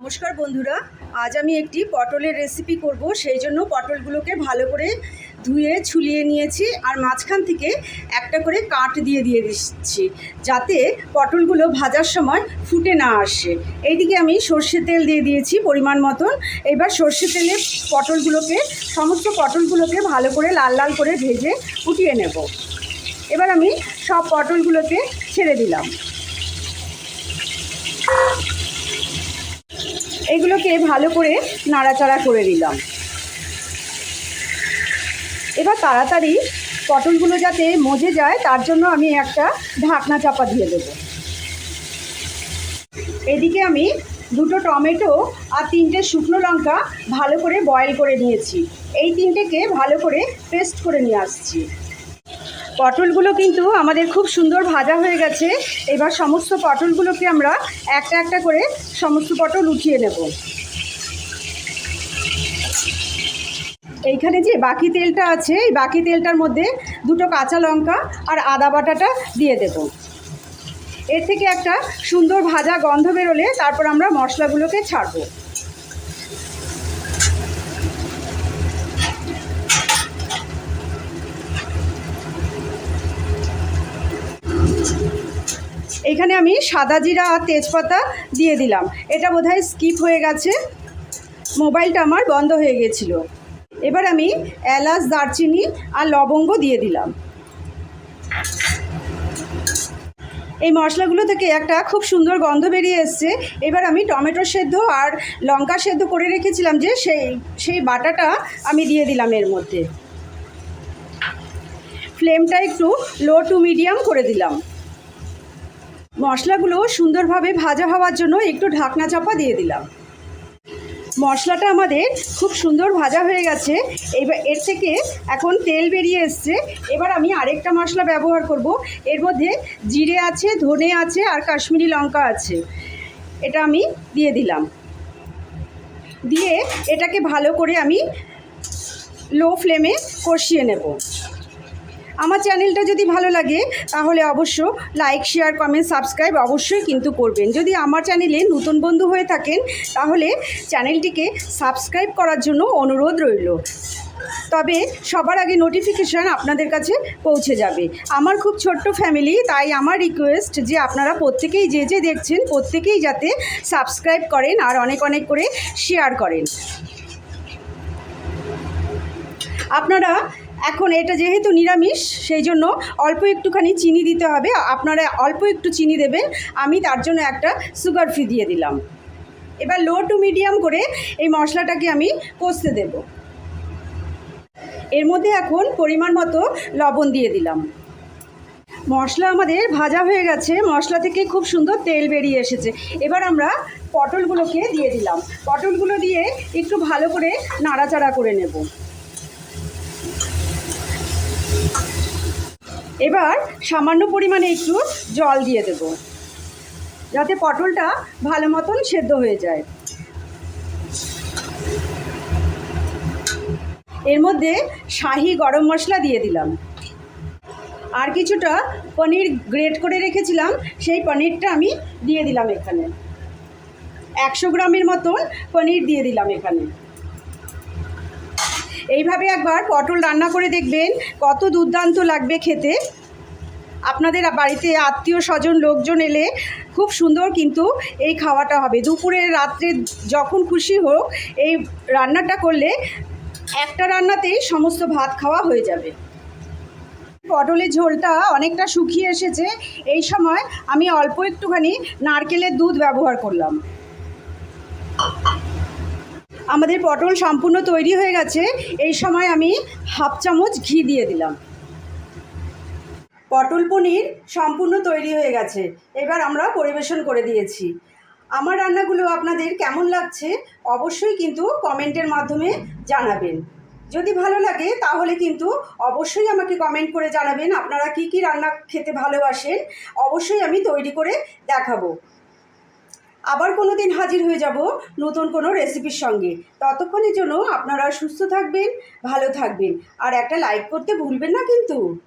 নমস্কার বন্ধুরা, আজ আমি একটি পটলের রেসিপি করব। সেই জন্য পটলগুলোকে ভালো করে ধুয়ে ছুলিয়ে নিয়েছি আর মাঝখান থেকে একটা করে কাট দিয়ে দিয়ে দিচ্ছি যাতে পটলগুলো ভাজার সময় ফুটে না আসে। এইদিকে আমি সর্ষে তেল দিয়ে দিয়েছি পরিমাণ মতন। এবার সর্ষে তেলে পটলগুলোকে, সমস্ত পটলগুলোকে ভালো করে লাল লাল করে ভেজে উঠিয়ে নেব। এবার আমি সব পটলগুলোকে ছেড়ে দিলাম। এগুলোকে ভালো করে নাড়াচাড়া করে দিলাম এবার তাড়াতাড়ি পটলগুলো যাতে মজে যায়, তার জন্য আমি একটা ঢাকনা চাপা দিয়ে দেব। এদিকে আমি দুটো টমেটো আর তিনটে শুকনো লঙ্কা ভালো করে বয়েল করে নিয়েছি। এই তিনটেকে ভালো করে পেস্ট করে নিয়ে আসছি। পটলগুলো কিন্তু আমাদের খুব সুন্দর ভাজা হয়ে গেছে। এবার সমস্ত পটলগুলোকে আমরা একটা একটা করে সমস্ত পটল উঠিয়ে নেব। এইখানে যে বাকি তেলটা আছে, এই বাকি তেলটার মধ্যে দুটো কাঁচা লঙ্কা আর আদা বাটাটা দিয়ে দেব। এর থেকে একটা সুন্দর ভাজা গন্ধ বেরোলে তারপর আমরা মশলাগুলোকে ছাড়বো। এখানে আমি সাদা জিরা আর তেজপাতা দিয়ে দিলাম। এটা বোধহয় স্কিপ হয়ে গেছে। মোবাইলটা আমার বন্ধ হয়ে গেছিল। এবার আমি এলাচ, দারচিনি আর লবঙ্গ দিয়ে দিলাম। এই মশলাগুলো থেকে একটা খুব সুন্দর গন্ধ বেরিয়ে এসছে। এবার আমি টমেটো সেদ্ধ আর লঙ্কা সেদ্ধ করে রেখেছিলাম যে সেই সেই বাটাটা আমি দিয়ে দিলাম এর মধ্যে। ফ্লেমটা একটু লো টু মিডিয়াম করে দিলাম। মশলাগুলো সুন্দরভাবে ভাজা হওয়ার জন্য একটু ঢাকনা চাপা দিয়ে দিলাম। মশলাটা আমাদের খুব সুন্দর ভাজা হয়ে গেছে। এবার এর থেকে এখন তেল বেরিয়ে এসছে। এবার আমি আরেকটা মশলা ব্যবহার করব। এর মধ্যে জিরে আছে, ধনে আছে আর কাশ্মীরি লঙ্কা আছে। এটা আমি দিয়ে দিলাম। দিয়ে এটাকে ভালো করে আমি লো ফ্লেমে কষিয়ে নেব। আমার চ্যানেলটা যদি ভালো লাগে, তাহলে অবশ্য লাইক শেয়ার কমেন্ট সাবস্ক্রাইব অবশ্যই কিন্তু করবেন। যদি আমার চ্যানেলে নতুন বন্ধু হয়ে থাকেন, তাহলে চ্যানেলটিকে সাবস্ক্রাইব করার জন্য অনুরোধ রইল। তবে সবার আগে নোটিফিকেশান আপনাদের কাছে পৌঁছে যাবে। আমার খুব ছোট্ট ফ্যামিলি তাই আমার রিকোয়েস্ট যে আপনারা প্রত্যেকেই যে যে দেখছেন, প্রত্যেকেই যাতে সাবস্ক্রাইব করেন আর অনেক অনেক করে শেয়ার করেন। আপনারা এখন এটা যেহেতু নিরামিষ, সেই জন্য অল্প একটুখানি চিনি দিতে হবে। আপনারা অল্প একটু চিনি দেবেন, আমি তার জন্য একটা সুগার ফ্রি দিয়ে দিলাম। এবার লো টু মিডিয়াম করে এই মশলাটাকে আমি কষতে দেব। এর মধ্যে এখন পরিমাণ মতো লবণ দিয়ে দিলাম। মশলা আমাদের ভাজা হয়ে গেছে, মশলা থেকে খুব সুন্দর তেল বেরিয়ে এসেছে। এবার আমরা পটলগুলোকে দিয়ে দিলাম। পটলগুলো দিয়ে একটু ভালো করে নাড়াচাড়া করে নেব। এবার সামান্য পরিমাণে একটু জল দিয়ে দেব, যাতে পটলটা ভালো মতন সেদ্ধ হয়ে যায়। এর মধ্যে শাহি গরম মশলা দিয়ে দিলাম। আর কিছুটা পনির গ্রেট করে রেখেছিলাম, সেই পনিরটা আমি দিয়ে দিলাম এখানে। একশো গ্রামের মতন পনির দিয়ে দিলাম এখানে। এইভাবে একবার পটল রান্না করে দেখবেন, কত দুর্দান্ত লাগবে খেতে। আপনাদের বাড়িতে আত্মীয় স্বজন, লোকজন এলে খুব সুন্দর কিন্তু এই খাওয়াটা হবে। দুপুরে রাত্রে যখন খুশি হোক, এই রান্নাটা করলে একটা রান্নাতেই সমস্ত ভাত খাওয়া হয়ে যাবে। পটলের ঝোলটা অনেকটা শুকিয়ে এসেছে। এই সময় আমি অল্প একটুখানি নারকেলের দুধ ব্যবহার করলাম। আমাদের পটল সম্পূর্ণ তৈরি হয়ে গেছে। এই সময় আমি হাফ চামচ ঘি দিয়ে দিলাম। পটল পনির সম্পূর্ণ তৈরি হয়ে গেছে। এবার আমরা পরিবেশন করে দিয়েছি। আমার রান্নাগুলো আপনাদের কেমন লাগছে অবশ্যই কিন্তু কমেন্টের মাধ্যমে জানাবেন। যদি ভালো লাগে তাহলে কিন্তু অবশ্যই আমাকে কমেন্ট করে জানাবেন। আপনারা কি কি রান্না খেতে ভালোবাসেন অবশ্যই আমি তৈরি করে দেখাবো। আবার কোনো দিন হাজির হয়ে যাব নতুন কোনো রেসিপির সঙ্গে। ততক্ষণের জন্য আপনারা সুস্থ থাকবেন, ভালো থাকবেন। আর একটা লাইক করতে ভুলবেন না কিন্তু।